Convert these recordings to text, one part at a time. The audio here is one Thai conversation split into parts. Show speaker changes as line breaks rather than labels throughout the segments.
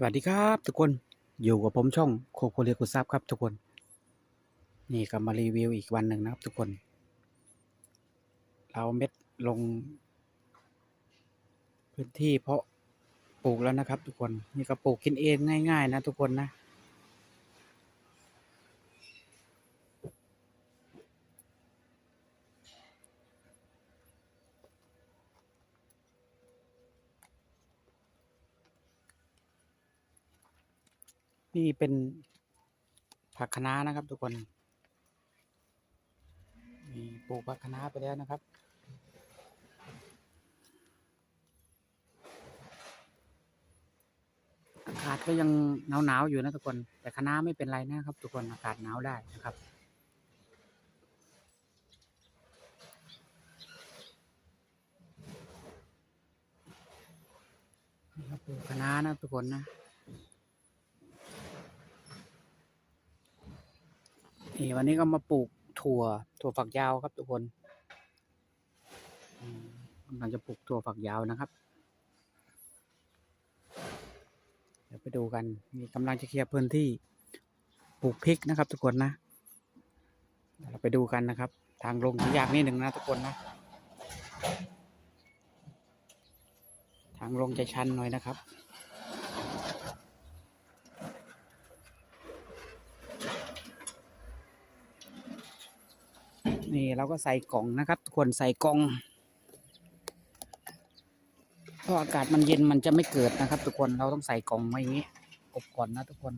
สวัสดีครับทุกคนอยู่กับผมช่องโคโคเรียกุซับครับทุกคน นี่ก็มารีวิวอีกวันหนึ่งนะครับทุกคน เราเม็ดลง พื้นที่เพาะปลูกแล้วนะครับ ทุกคนนี่ก็ปลูกกินเองง่าย ๆ นะ ทุกคนนะ นี่เป็นผักคะน้านะครับ ทุกคนมีปลูกผักคะน้าไปแล้วนะครับ อากาศก็ยังหนาวๆอยู่นะทุกคน แต่คะน้าไม่เป็นไรนะครับ ทุกคนอากาศหนาวได้นะครับนี่ครับปลูกคะน้านะทุกคนนะ นี่วันนี้ก็มาปลูกถั่ว ถั่วฝักยาวครับทุกคนกำลังจะปลูกถั่วฝักยาวนะครับ เดี๋ยวไปดูกันนี่กำลังจะเคลียร์พื้นที่ปลูกพริกนะครับ ทุกคนนะเดี๋ยวเราไปดูกันนะครับ ทางลงที่ยากนิดหนึ่งนะทุกคนนะ ทางลงจะชันหน่อยนะครับ นี่เราก็ใส่กล่องนะครับทุกคนใส่กล่องเพราะอากาศมันเย็นมันจะไม่เกิดนะครับ ทุกคนเราต้องใส่กล่องไว้อย่างนี้อบก่อนนะทุกคน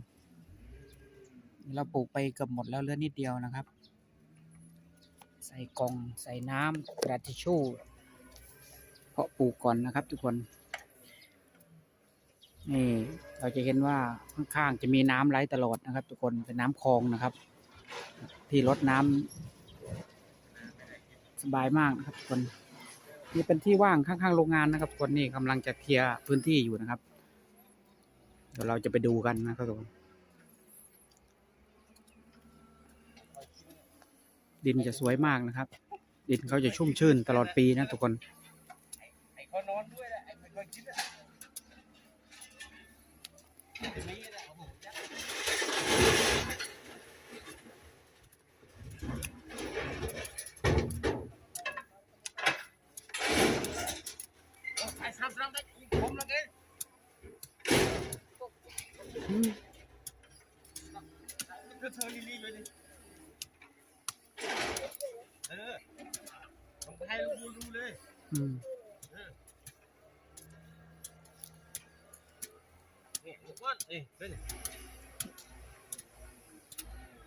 เราปลูกไปเกือบหมดแล้วเหลือนิดเดียวนะครับ ใส่กล่องใส่น้ำกระดาษทิชชู่เพาะปลูกก่อนนะครับ ทุกคนนี่เราจะเห็นว่าข้างๆจะมีน้ำไหลตลอดนะครับ ทุกคนเป็นน้ำคลองนะครับ ที่ลดน้ำ สบายมากนะครับคนนี่เป็นที่ว่างข้างๆโรงงานนะครับคนนี่กำลังจะเคลียร์พื้นที่อยู่นะครับ เดี๋ยวเราจะไปดูกันนะครับทุกคนดินจะสวยมากนะครับ ดินเขาจะชุ่มชื่นตลอดปีนะทุกคน
ไอ้คนนอนด้วยแหละไอ้คยคิดอะไอ้นี่แหละโอ้โหยัดโอ้ไอ้สามสามได้ผมแล้วไงก็ เธอลีๆเลยดิเออผมให้ลูกดูเลย
อืม
นี่ลูกว่านเอ้ยเป็น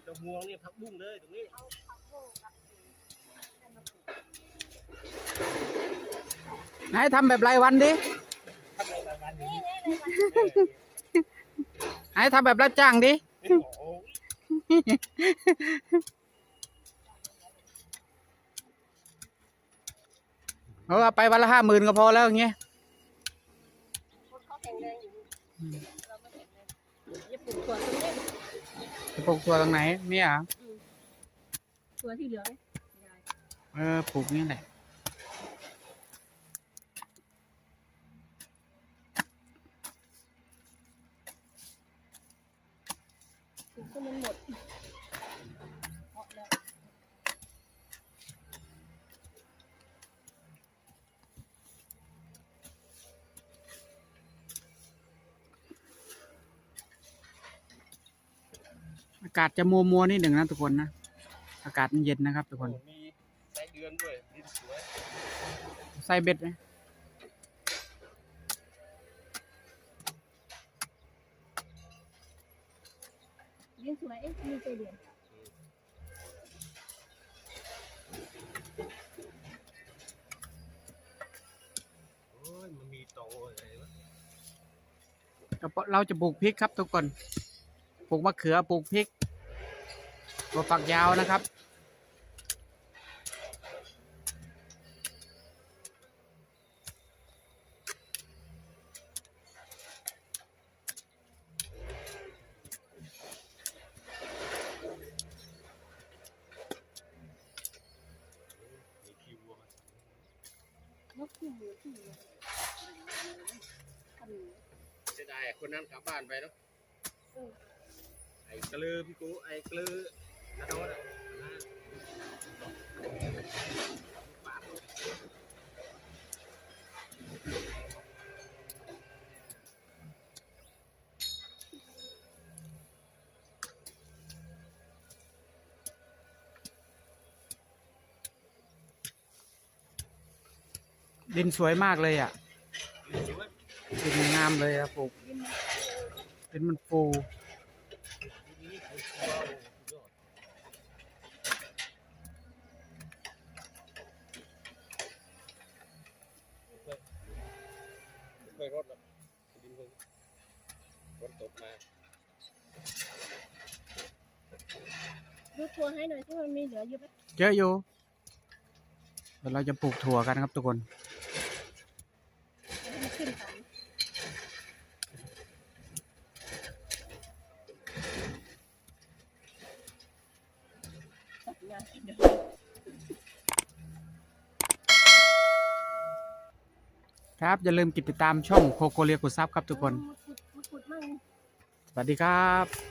เจ้าม่วงนี่พักบุ้งเลยตรงนี้
ไหนทำแบบรายวันดิ
ทำอะไรแบบนี้
ไหนทำแบบรับจ้างดิ
โอ้โห
เออเอาไปวันละห้าหมื่นก็พอแล้วอย่างเงี้ย
เขาแข็งแรงอยู่เราไม่แข็งแรงอย่าปลูกถั่วตรงนี้
จะปลูกตัวตรงไหนเนี่ยเหรอ
ถั่วที่เหลือไหมไม่ได้
เออปลูกนี่แหละ
กก็มันหมดเพาะแล้ว
อากาศจะมัวมัวๆนิดหนึ่งนะทุกคนนะ อากาศมันเย็นนะครับทุกคน
มีไส้เดือนด้วยดินสวย
ใส่เบ็ดไหม
ยงสวยเอ๊ะมีใจเดือน
โอ้ยมันมีโตอะไรวะ
เราจะปลูกพริกครับทุกคน ปลูกมะเขือ ปลูกพริกตัวฝักยาวนะครับ
มีคิววัวมา
นกคู่มือที่ทำ
เสียดายไอ้คนนั้นกลับบ้านไปเนาะไอ้กระลือพี่กูไอ้กระลือนาโน้ตนะ
ดินสวยมากเลยอะดินงามเลยอะปลูก
ยิ้ม
ดินมันฟู
เคยรถหรอกดินเพิ่งฝนตกมา
ดูทัวให้หน่อยที่มันมีเหลืออยู่ไหม
เยอะอยู่เดี๋ยวเราจะปลูกถั่วกันครับทุกคน
ให้มันขึ้นก่อนตัดงานเดี๋ยว
ครับ อย่าลืมกดติดตามช่องโคโคเรียกุซับครับทุกคน สวัสดีครับ